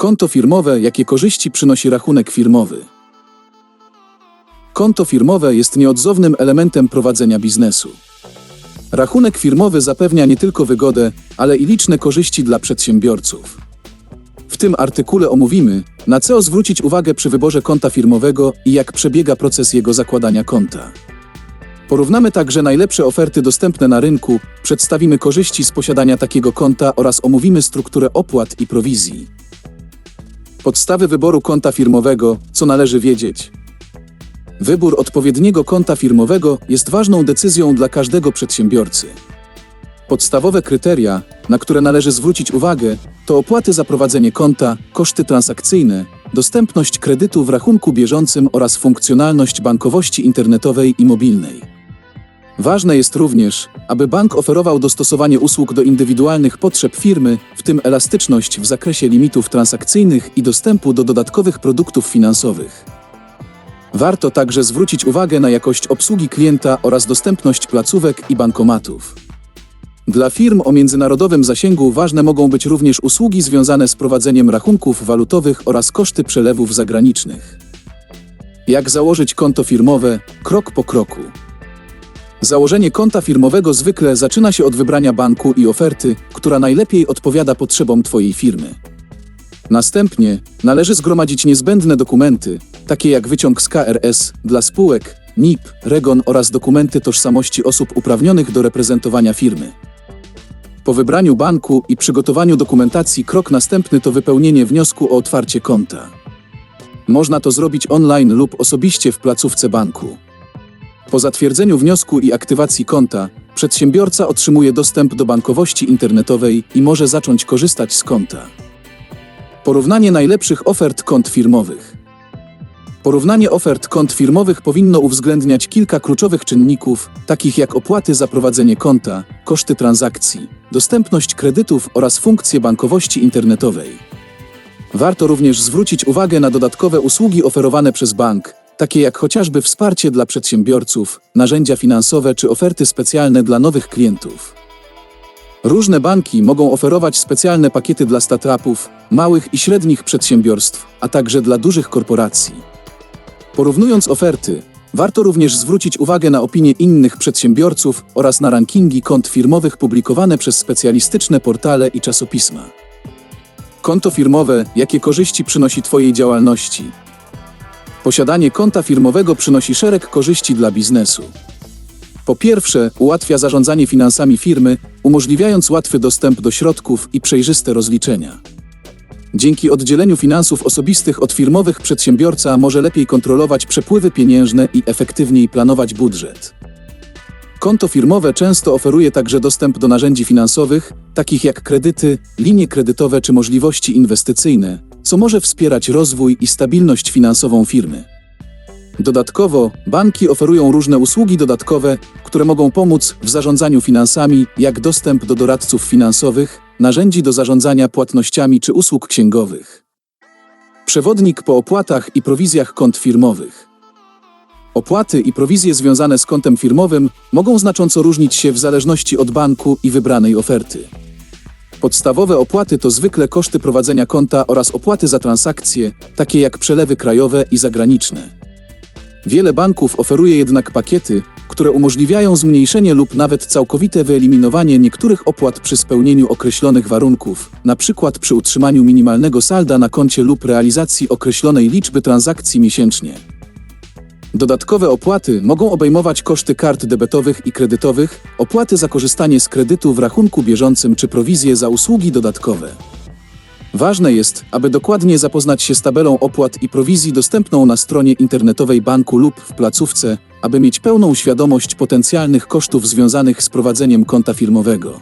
Konto firmowe, jakie korzyści przynosi rachunek firmowy? Konto firmowe jest nieodzownym elementem prowadzenia biznesu. Rachunek firmowy zapewnia nie tylko wygodę, ale i liczne korzyści dla przedsiębiorców. W tym artykule omówimy, na co zwrócić uwagę przy wyborze konta firmowego i jak przebiega proces jego zakładania konta. Porównamy także najlepsze oferty dostępne na rynku, przedstawimy korzyści z posiadania takiego konta oraz omówimy strukturę opłat i prowizji. Podstawy wyboru konta firmowego, co należy wiedzieć. Wybór odpowiedniego konta firmowego jest ważną decyzją dla każdego przedsiębiorcy. Podstawowe kryteria, na które należy zwrócić uwagę, to opłaty za prowadzenie konta, koszty transakcyjne, dostępność kredytu w rachunku bieżącym oraz funkcjonalność bankowości internetowej i mobilnej. Ważne jest również, aby bank oferował dostosowanie usług do indywidualnych potrzeb firmy, w tym elastyczność w zakresie limitów transakcyjnych i dostępu do dodatkowych produktów finansowych. Warto także zwrócić uwagę na jakość obsługi klienta oraz dostępność placówek i bankomatów. Dla firm o międzynarodowym zasięgu ważne mogą być również usługi związane z prowadzeniem rachunków walutowych oraz koszty przelewów zagranicznych. Jak założyć konto firmowe, krok po kroku. Założenie konta firmowego zwykle zaczyna się od wybrania banku i oferty, która najlepiej odpowiada potrzebom Twojej firmy. Następnie należy zgromadzić niezbędne dokumenty, takie jak wyciąg z KRS dla spółek, NIP, REGON oraz dokumenty tożsamości osób uprawnionych do reprezentowania firmy. Po wybraniu banku i przygotowaniu dokumentacji krok następny to wypełnienie wniosku o otwarcie konta. Można to zrobić online lub osobiście w placówce banku. Po zatwierdzeniu wniosku i aktywacji konta, przedsiębiorca otrzymuje dostęp do bankowości internetowej i może zacząć korzystać z konta. Porównanie najlepszych ofert kont firmowych. Porównanie ofert kont firmowych powinno uwzględniać kilka kluczowych czynników, takich jak opłaty za prowadzenie konta, koszty transakcji, dostępność kredytów oraz funkcje bankowości internetowej. Warto również zwrócić uwagę na dodatkowe usługi oferowane przez bank, takie jak chociażby wsparcie dla przedsiębiorców, narzędzia finansowe czy oferty specjalne dla nowych klientów. Różne banki mogą oferować specjalne pakiety dla startupów, małych i średnich przedsiębiorstw, a także dla dużych korporacji. Porównując oferty, warto również zwrócić uwagę na opinie innych przedsiębiorców oraz na rankingi kont firmowych publikowane przez specjalistyczne portale i czasopisma. Konto firmowe, jakie korzyści przynosi Twojej działalności? Posiadanie konta firmowego przynosi szereg korzyści dla biznesu. Po pierwsze, ułatwia zarządzanie finansami firmy, umożliwiając łatwy dostęp do środków i przejrzyste rozliczenia. Dzięki oddzieleniu finansów osobistych od firmowych przedsiębiorca może lepiej kontrolować przepływy pieniężne i efektywniej planować budżet. Konto firmowe często oferuje także dostęp do narzędzi finansowych, takich jak kredyty, linie kredytowe czy możliwości inwestycyjne, co może wspierać rozwój i stabilność finansową firmy. Dodatkowo, banki oferują różne usługi dodatkowe, które mogą pomóc w zarządzaniu finansami, jak dostęp do doradców finansowych, narzędzi do zarządzania płatnościami czy usług księgowych. Przewodnik po opłatach i prowizjach kont firmowych. Opłaty i prowizje związane z kontem firmowym mogą znacząco różnić się w zależności od banku i wybranej oferty. Podstawowe opłaty to zwykle koszty prowadzenia konta oraz opłaty za transakcje, takie jak przelewy krajowe i zagraniczne. Wiele banków oferuje jednak pakiety, które umożliwiają zmniejszenie lub nawet całkowite wyeliminowanie niektórych opłat przy spełnieniu określonych warunków, np. przy utrzymaniu minimalnego salda na koncie lub realizacji określonej liczby transakcji miesięcznie. Dodatkowe opłaty mogą obejmować koszty kart debetowych i kredytowych, opłaty za korzystanie z kredytu w rachunku bieżącym czy prowizje za usługi dodatkowe. Ważne jest, aby dokładnie zapoznać się z tabelą opłat i prowizji dostępną na stronie internetowej banku lub w placówce, aby mieć pełną świadomość potencjalnych kosztów związanych z prowadzeniem konta firmowego.